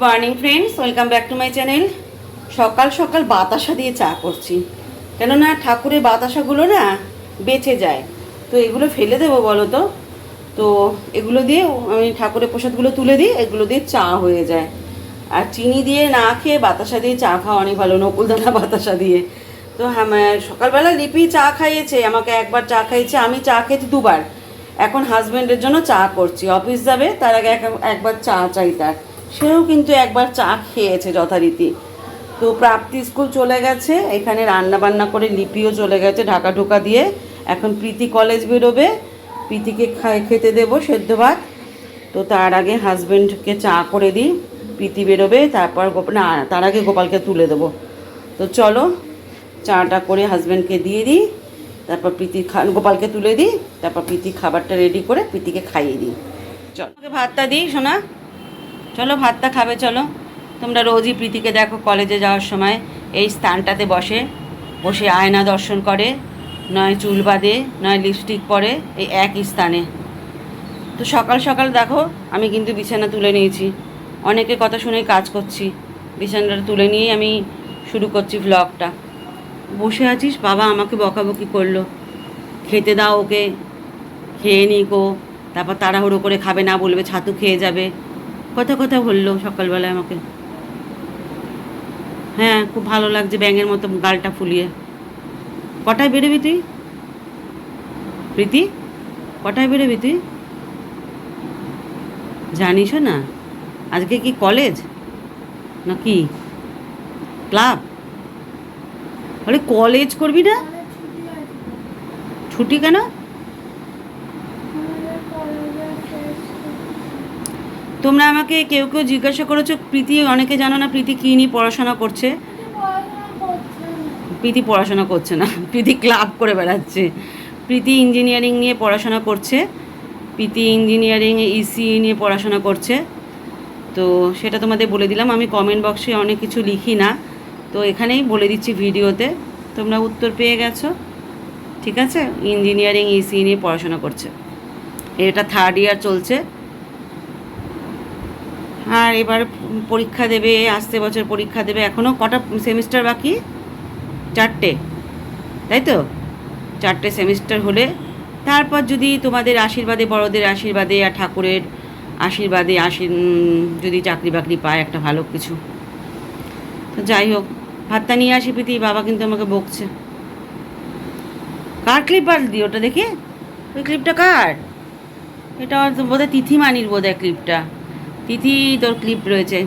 Morning friends welcome back to my channel সকাল সকাল বাতাসা দিয়ে চা করছি। কেননা ঠাকুরের বাতাসাগুলো না বেঁচে যায়। তো এগুলো ফেলে দেবো বলো তো? তো এগুলো দিয়ে আমি ঠাকুরের প্রসাদগুলো তুলে দিই, এগুলো দিয়ে চা হয়ে যায়। আর চিনি দিয়ে না খেয়ে বাতাসা দিয়ে চা খাওয়া অনেক ভালো, নকুলদানা বাতাসা দিয়ে। তো হ্যাঁ সকালবেলা লিপি চা খাইয়েছে, আমাকে একবার চা খাইয়েছে, আমি চা খেয়েছি দুবার। এখন হাজব্যান্ডের জন্য চা করছি। অফিস যাবে, তার আগে এক- একবার চা চাই তার। সেও কিন্তু একবার চা খেয়েছে যথারীতি। তো প্রাপ্তি স্কুল চলে গেছে, এখানে রান্না বান্না করে লিপিও চলে গেছে ঢাকা ঢোকা দিয়ে। এখন প্রীতি কলেজ বেরোবে, প্রীতিকে খেতে দেবো সেদ্ধ ভাত। তো তার আগে হাজব্যান্ডকে চা করে দিই, প্রীতি বেরোবে, তারপর না, তার আগে গোপালকে তুলে দেবো। তো চলো, চাটা করে হাজব্যান্ডকে দিয়ে দিই, তারপর প্রীতি খা গোপালকে তুলে দিই, তারপর প্রীতি খাবারটা রেডি করে প্রীতিকে খাইয়ে দিই। চলো। ভাতটা দিই শোনা চলো, ভাতটা খাবে, চলো। তোমরা রোজই প্রীতিকে দেখো কলেজে যাওয়ার সময়। এই স্থানটাতে বসে বসে আয়না দর্শন করে, নয় চুল বাঁধে, নয় লিপস্টিক পরে এই একই স্থানে। তো সকাল সকাল দেখো, আমি কিন্তু বিছানা তুলে নিয়েছি। অনেকের কথা শুনে কাজ করছি। বিছানাটা তুলে নিয়েই আমি শুরু করছি ভ্লগটা বসে আছিস? বাবা আমাকে বকাবকি করল। খেতে দাও ওকে, খেয়ে নি গো তারপর তাড়াহুড়ো করে খাবে, না বলবে, ছাতু খেয়ে যাবে। কথা কথা বলল সকালবেলায় আমাকে। হ্যাঁ খুব ভালো লাগছে ব্যাঙের মতো গালটা ফুলিয়ে। কটায় বেরোবি তুই? প্রীতি, কটায় বেরোবি তুই? জানিসও না। আজকে কি কলেজ? না কি ক্লাব? আরে কলেজ করবি না? ছুটি কেন? তোমরা আমাকে কেউ কেউ জিজ্ঞাসা করেছ, প্রীতি অনেকে জানো না, প্রীতি কী নিয়ে পড়াশোনা করছে? প্রীতি পড়াশোনা করছে না, প্রীতি ক্লাব করে বেড়াচ্ছে। প্রীতি ইঞ্জিনিয়ারিং নিয়ে পড়াশোনা করছে, প্রীতি ইঞ্জিনিয়ারিং ইসি নিয়ে পড়াশোনা করছে। তো সেটা তোমাদের বলে দিলাম, আমি কমেন্ট বক্সে অনেক কিছু লিখি না, তো এখানেই বলে দিচ্ছি ভিডিওতে, তোমরা উত্তর পেয়ে গেছো। ঠিক আছে? ইঞ্জিনিয়ারিং ইসি নিয়ে পড়াশোনা করছে। এটা থার্ড ইয়ার চলছে। আর এবার পরীক্ষা দেবে, আসতে বছর পরীক্ষা দেবে। এখনও কটা সেমিস্টার বাকি? চারটে। তাই তো? চারটে সেমিস্টার হলে। তারপর যদি তোমাদের আশীর্বাদে, বড়দের আশীর্বাদে আর ঠাকুরের আশীর্বাদে আশীর যদি চাকরি বাকরি পায় একটা ভালো কিছু। তো যাই হোক, ভাতটা নিয়ে আসি প্রীতি, বাবা কিন্তু আমাকে বকছে। কার ক্লিপ দি ওটা দেখি? ওই ক্লিপটা কার? এটা বোধহয় তিথিমানির বোধহয় ক্লিপটা তিথি তোর ক্লিপ রয়েছে।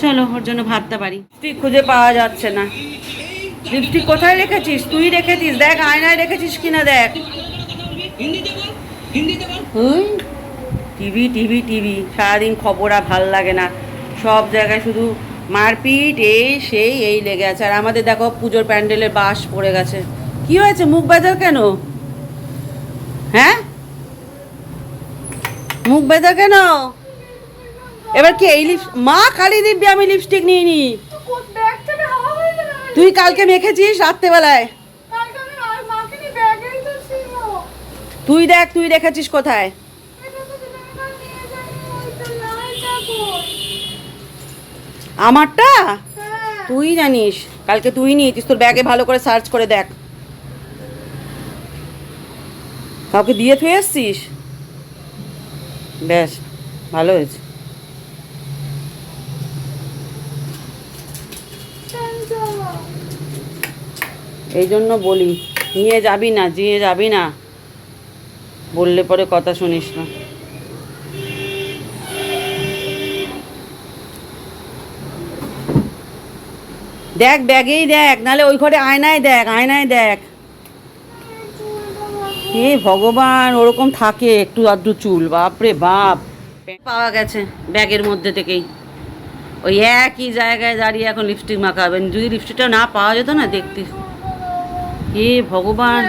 চলো, ওর জন্য ভাবতে পারি লিপস্টিক খুঁজে পাওয়া যাচ্ছে না। লিপস্টিক কোথায় রেখেছিস? তুই রেখেছিস? দেখ, আয়নায় রেখেছিস কিনা দেখ। টিভি টিভি টিভি সারাদিন খবর আর ভালো লাগে না। সব জায়গায় শুধু মারপিট এই সেই, এই লেগে আছে। আর আমাদের দেখো, পুজোর প্যান্ডেলের বাস পড়ে গেছে। কি হয়েছে? মুখ বেজার কেন? হ্যাঁ? মুখ বেজার কেন? এবার কি এই লিপ মা, কালি দিব্যি, আমি লিপস্টিক নিইনি তুই কালকে মেখেছিস রাত্রেবেলায়? তুই দেখ, তুই রেখেছিস কোথায়? আমারটা? তুই জানিস, কালকে তুই নিয়েছিস, তোর ব্যাগে ভালো করে সার্চ করে দেখ। কাউকে দিয়ে থুয়ে এসছিস? ব্যাস, ভালো হয়েছে। এই জন্য বলি, নিয়ে যাবি না নিয়ে যাবি না। বললে পরে কথা শুনিস না। দেখ, ব্যাগেই দেখ নালে ওই ঘরে আয়নায় দেখ আয়নায় দেখ। হে ভগবান, ওরকম থাকে একটু আধটু চুল বাপরে বাপ। পাওয়া গেছে ব্যাগের মধ্যে থেকেই। ওই একই জায়গায় দাঁড়িয়ে এখন লিপস্টিক মাখাবেন যদি লিপস্টিকটা না পাওয়া যেত না দেখতে হে ভগবান।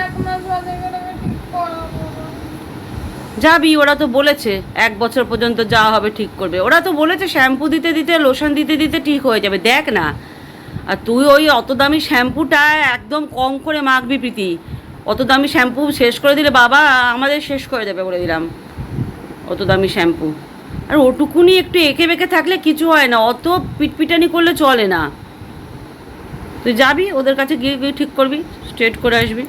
যাবি, ওরা তো বলেছে, এক বছর পর্যন্ত যা হবে ঠিক করবে। ওরা তো বলেছে শ্যাম্পু দিতে দিতে, লোশন দিতে দিতে ঠিক হয়ে যাবে। দেখ না, আর তুই ওই অত দামি শ্যাম্পুটা একদম কম করে মাখবি প্রীতি। অত দামি শ্যাম্পু শেষ করে দিলে বাবা, আমাদের শেষ করে দেবে বলে দিলাম। অত দামি শ্যাম্পু। আর ওটুকুনি একটু এঁকে বেঁকে থাকলে কিছু হয় না, অত পিটপিটানি করলে চলে না। তুই যাবি, ওদের কাছে গিয়ে গিয়ে ঠিক করবি। স্ট্রেট করে আসবি।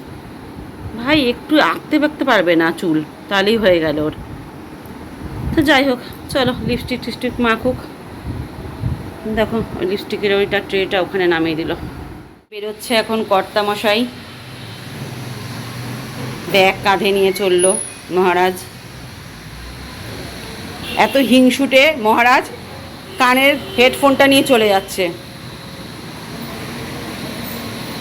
ভাই, একটু আঁকতে বাঁকতে পারবে না চুল, তাহলেই হয়ে গেল ওর। তো যাই হোক, চলো লিপস্টিক টিপস্টিক মাখুক। দেখো লিপস্টিকের ওইটা ট্রেটা ওখানে নামিয়ে দিল। বেরোচ্ছে এখন কর্তা মশাই ব্যাগ কাঁধে নিয়ে চলল মহারাজ। এত হিংসুটে মহারাজ, কানের হেডফোনটা নিয়ে চলে যাচ্ছে।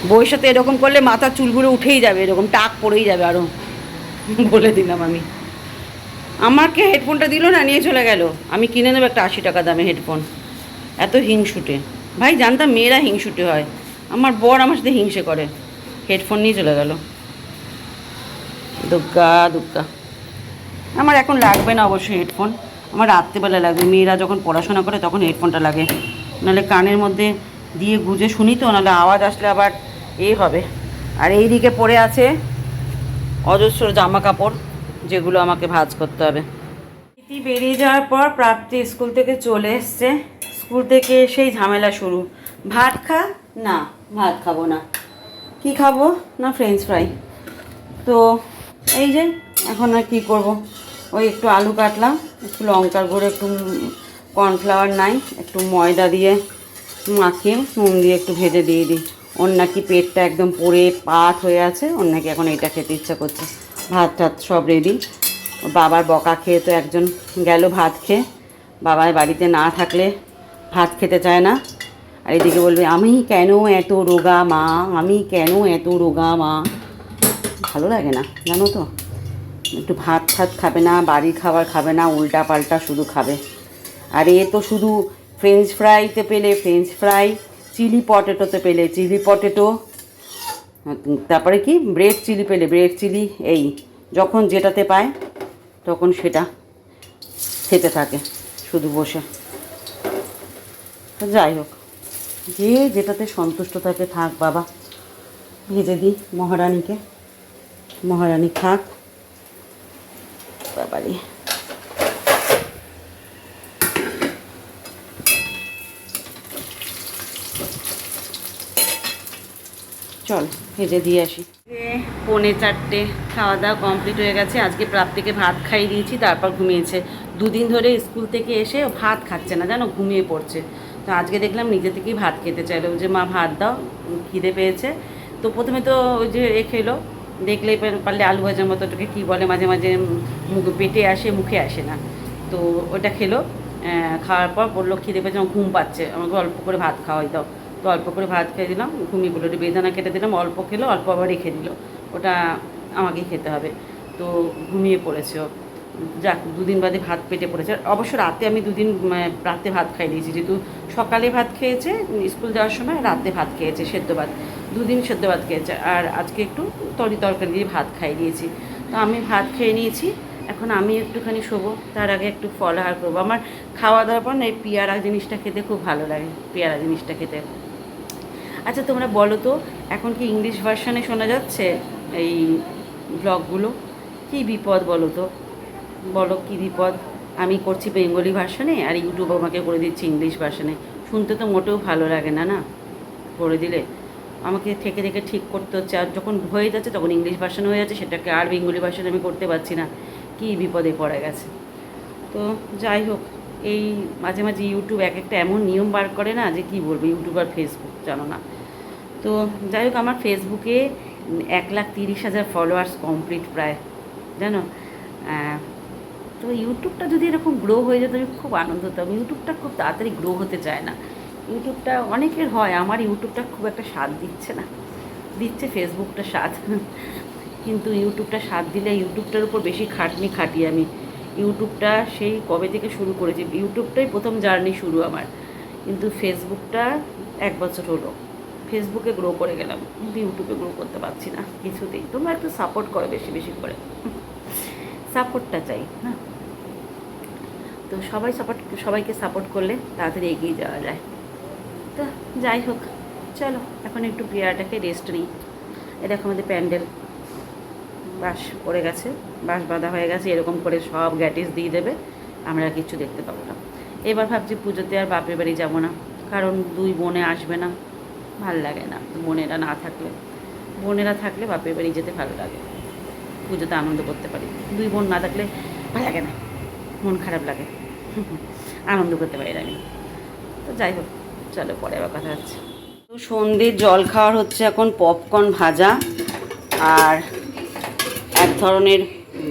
বইয়ের সাথে এরকম করলে মাথার চুলগুলো উঠেই যাবে, এরকম টাক পড়েই যাবে আরও বলে দিলাম আমি। আমাকে হেডফোনটা দিল না, নিয়ে চলে গেল। আমি কিনে নেব একটা আশি টাকা দামে হেডফোন এত হিংসুটে। ভাই, জানতাম মেয়েরা হিংসুটে হয়। আমার বর আমার সাথে হিংসে করে। হেডফোন নিয়ে চলে গেল। দুগ্গা দুগ্গা। আমার এখন লাগবে না অবশ্যই হেডফোন আমার রাত্রেবেলা লাগবে। মেয়েরা যখন পড়াশোনা করে তখন হেডফোনটা লাগে। নাহলে কানের মধ্যে দিয়ে গুজে শুনি তো, নাহলে আওয়াজ আসলে আবার এ হবে। আর এই দিকে পড়ে আছে অজস্র জামা কাপড় যেগুলো আমাকে ভাজ করতে হবে। প্রীতি বেরিয়ে যাওয়ার পর প্রাপ্তি স্কুল থেকে চলে এসছে। স্কুল থেকে সেই ঝামেলা শুরু। ভাত খা? না, ভাত খাব না। কি খাব? না ফ্রেঞ্চ ফ্রাই তো এই যে, এখন আর কী করব? ওই একটু আলু কাটলাম, একটু লঙ্কার গুঁড়ো, একটু কর্নফ্লাওয়ার নাই, একটু ময়দা দিয়ে মাখিয়ে নুন দিয়ে একটু ভেজে দিয়ে দিই। ওর নাকি পেটটা একদম পড়ে পাট হয়ে আছে, ওর নাকি এখন এটা খেতে ইচ্ছা করছে। ভাত টাত সব রেডি বাবার বকা খেয়ে তো একজন গেল ভাত খেয়ে। বাবার বাড়িতে না থাকলে ভাত খেতে চায় না। আর এদিকে বলবে, আমি কেন এত রোগা মা? আমি কেন এত রোগা মা? ভালো লাগে না, জানো তো? একটু ভাত ফাত খাবে না, বাড়ির খাবার খাবে না উল্টা পাল্টা শুধু খাবে। আর এ তো শুধু ফ্রেঞ্চ ফ্রাইতে পেলে ফ্রেঞ্চ ফ্রাই চিলি পটেটোতে পেলে, চিলি পটেটো, তারপরে কি? ব্রেড চিলি পেলে, ব্রেড চিলি, এই, যখন যেটাতে পায়, তখন সেটা খেতে থাকে, শুধু বসে। যাই হোক, যে যেটাতে সন্তুষ্ট থাকে, থাক বাবা, ভেজে দিই মহারানীকে। মহারানী খাক বাবারি চল ভেজে দিয়ে আসি। পৌনে চারটে খাওয়া দাওয়া কমপ্লিট হয়ে গেছে। আজকে প্রাপ্তিকে ভাত খাইয়ে দিয়েছি, তারপর ঘুমিয়েছে। দুদিন ধরে স্কুল থেকে এসে ভাত খাচ্ছে না, জানো, ঘুমিয়ে পড়ছে। তো আজকে দেখলাম নিজে থেকেই ভাত খেতে চাইলো। যে মা ভাত দাও, খিদে পেয়েছে। তো প্রথমে তো ওই যে এ খেলো, দেখলে পারলে আলু ভাজার মতো ওটাকে কী বলে, মাঝে মাঝে মুখ পেটে আসে, মুখে আসে না। তো ওটা খেলো খাওয়ার পর বলল খিদে পেয়েছে, আমার ঘুম পাচ্ছে, আমাকে অল্প করে ভাত খাওয়াই দাও। তো অল্প করে ভাত খেয়ে দিলাম, ঘুমিয়ে একটু বেদানা কেটে দিলাম, অল্প খেলো, অল্প আবার রেখে দিল ওটা আমাকেই খেতে হবে। তো ঘুমিয়ে পড়েছে যাক, দুদিন বাদে ভাত পেটে পড়েছে। অবশ্য রাতে আমি দুদিন রাতে ভাত খাই দিয়েছি যেহেতু সকালে ভাত খেয়েছে স্কুল যাওয়ার সময় রাতে ভাত খেয়েছে, সেদ্ধ ভাত। দুদিন সেদ্ধ ভাত খেয়েছে। আর আজকে একটু তরি তরকারি দিয়ে ভাত খাই দিয়েছি তো আমি ভাত খেয়ে নিয়েছি। এখন আমি একটুখানি শোবো। তার আগে একটু ফলাহার করব। আমার খাওয়া দাওয়ার পর না, এই পেয়ারা জিনিসটা খেতে খুব ভালো লাগে। পেয়ারা জিনিসটা খেতে। আচ্ছা তোমরা বলো তো, এখন কি ইংলিশ ভার্সনে শোনা যাচ্ছে এই ব্লগগুলো? কী বিপদ বলো তো? বলো কী বিপদ? আমি করছি বেঙ্গলি ভার্সনে আর ইউটিউব আমাকে করে দিচ্ছি ইংলিশ ভার্সনে শুনতে তো মোটেও ভালো লাগে না না? করে দিলে। আমাকে থেকে থেকে ঠিক করতে হচ্ছে। আর যখন হয়ে যাচ্ছে, তখন ইংলিশ ভার্সন হয়ে যাচ্ছে, সেটাকে আর বেঙ্গলি ভার্সন আমি করতে পারছি না। কী বিপদে পড়ে গেছে। তো যাই হোক এই মাঝে মাঝে ইউটিউব এক একটা এমন নিয়ম বার করে না যে কি বলব, ইউটিউব আর ফেসবুক জানো না। তো যাই হোক, আমার ফেসবুকে এক লাখ তিরিশ হাজার ফলোয়ার্স কমপ্লিট প্রায়, জানো? তো ইউটিউবটা যদি এরকম গ্রো হয়ে যেত, আমি খুব আনন্দ হতাম। ইউটিউবটা খুব তাড়াতাড়ি গ্রো হতে চায় না। ইউটিউবটা অনেকের হয়, আমার ইউটিউবটা খুব একটা স্বাদ দিচ্ছে না। দিচ্ছে ফেসবুকটা স্বাদ কিন্তু ইউটিউবটা স্বাদ দিলে ইউটিউবটার উপর বেশি খাটনি খাটি আমি ইউটিউবটা সেই কবে থেকে শুরু করেছি? ইউটিউবটাই প্রথম জার্নি শুরু আমার। কিন্তু ফেসবুকটা এক বছর হলো। ফেসবুকে গ্রো করে গেলাম। কিন্তু ইউটিউবে গ্রো করতে পারছি না কিছুতেই। তোমরা একটু সাপোর্ট করো বেশি বেশি করে। সাপোর্টটা চাই, না? তো সবাই সাপোর্ট সবাইকে সাপোর্ট করলে তাড়াতাড়ি এগিয়ে যাওয়া যায়। তো যাই হোক, চলো, এখন একটু প্রিয়াটাকে রেস্ট নিই। এ দেখো আমাদের প্যান্ডেল। বাঁশ পড়ে গেছে, বাঁশ বাঁধা হয়ে গেছে, এরকম করে সব গ্যাটিস দিয়ে দেবে, আমরা কিচ্ছু দেখতে পাবো না। এবার ভাবছি পুজোতে আর বাপের বাড়ি যাব না, কারণ দুই বোনে আসবে না, ভালো লাগে না বোনেরা না থাকলে। বোনেরা থাকলে বাপের বাড়ি যেতে ভালো লাগে, পুজোতে আনন্দ করতে পারি। দুই বোন না থাকলে ভালো লাগে না, মন খারাপ লাগে, আনন্দ করতে পারি আমি। তো যাই হোক, চলো পরে আবার কথা হচ্ছে। সন্ধ্যের জল খাওয়ার হচ্ছে এখন পপকর্ন ভাজা, আর এক ধরনের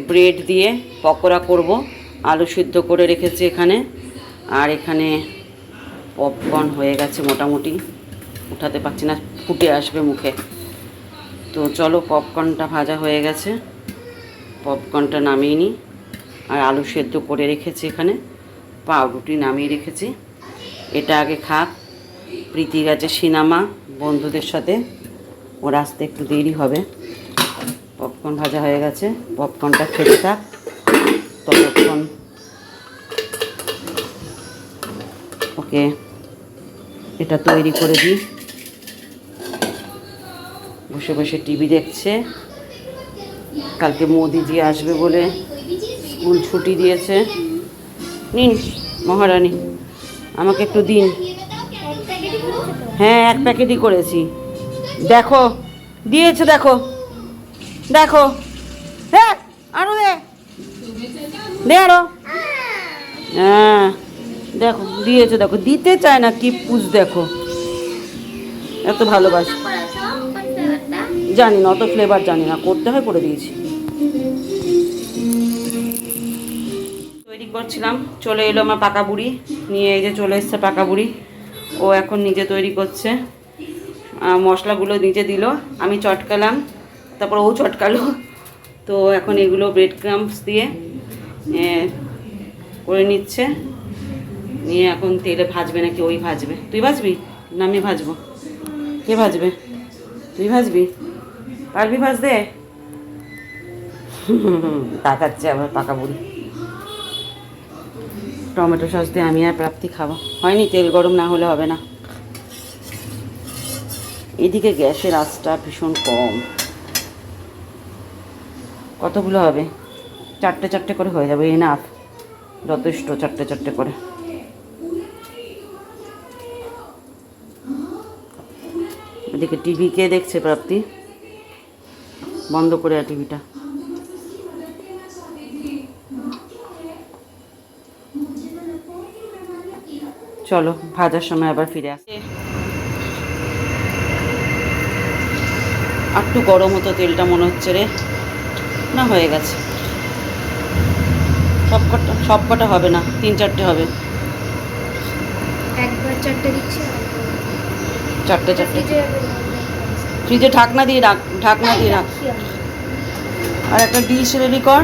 ব্রেড দিয়ে পকোড়া করব। আলু সিদ্ধ করে রেখেছি এখানে। আর এখানে পপকর্ন হয়ে গেছে মোটামুটি। উঠাতে পারছি না, ফুটে আসবে মুখে। তো চলো পপকর্নটা ভাজা হয়ে গেছে। পপকর্নটা নামিয়ে নিই। আর আলু সেদ্ধ করে রেখেছি এখানে। পাউরুটি নামিয়ে রেখেছি। এটা আগে খাক। প্রীতি গেছে সিনেমা, বন্ধুদের সাথে। ওর আসতে একটু দেরি হবে। পপকর্ন ভাজা হয়ে গেছে। পপকর্নটা খেতে থাক। ততক্ষণ ওকে এটা তৈরি করে দিই। বসে বসে টিভি দেখছে। কালকে মোদিজি আসবে বলে স্কুল ছুটি দিয়েছে। নিন, মহারানী, আমাকে একটু দিন। হ্যাঁ এক প্যাকেটই করেছি। দেখো, দিয়েছে, দেখো। দেখো। আরও হ্যাঁ দেখো, দিয়েছে, দেখো। দিতে চায় না, কি পুজ দেখো। এত ভালোবাসি। জানি না, অত ফ্লেভার জানি না, করতে হয়, করে দিয়েছি। তৈরি করছিলাম, চলে এলো আমার পাকা বুড়ি। নিয়ে এই যে চলে এসছে পাকা বুড়ি। ও এখন নিজে তৈরি করছে। মশলাগুলো নিজে দিল। আমি চটকালাম। তারপর ও চটকালো। তো এখন এগুলো ব্রেড ক্রাম্পস দিয়ে করে নিচ্ছে। নিয়ে এখন তেলে ভাজবে নাকি ওই ভাজবে। তুই ভাজবি? না, আমি ভাজবো। কে ভাজবে? তুই ভাজবি? পারবি ভাজতে? তাকাচ্ছে আবার পাকা বুড়ি। টমেটো সস দিয়ে আমি আর প্রাপ্তি খাব। হয়নি, তেল গরম না হলে হবে না। এদিকে গ্যাসের আঁচটা ভীষণ কম। কতগুলো হবে? চারটে চারটে করে হয়ে যাবে এনাফ যথেষ্ট চারটে চারটে করে। এদিকে টিভি কে দেখছে প্রাপ্তি? বন্ধ করে টিভিটা। চলো, ভাজার সময় আবার ফিরে আসে। একটু গরম হতো তেলটা, মনে হচ্ছে রে। না হয়ে গেছে। সব কটা সব কটা হবে না তিন চারটে হবে। একবার চারটে দিচ্ছি চারটে চারটে। ফ্রিজে ঢাকনা দিয়ে রাখ ঢাকনা দিয়ে রাখ। আর একটা ডিশ রেডি কর।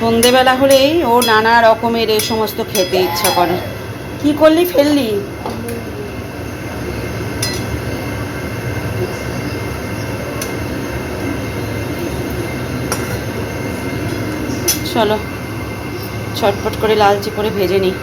সন্ধেবেলা হলেই ও নানা রকমের এই সমস্ত খেতে ইচ্ছা করে। কি করলি, ফেললি? চলো, ছটপট করে লালচি করে ভেজে নিই।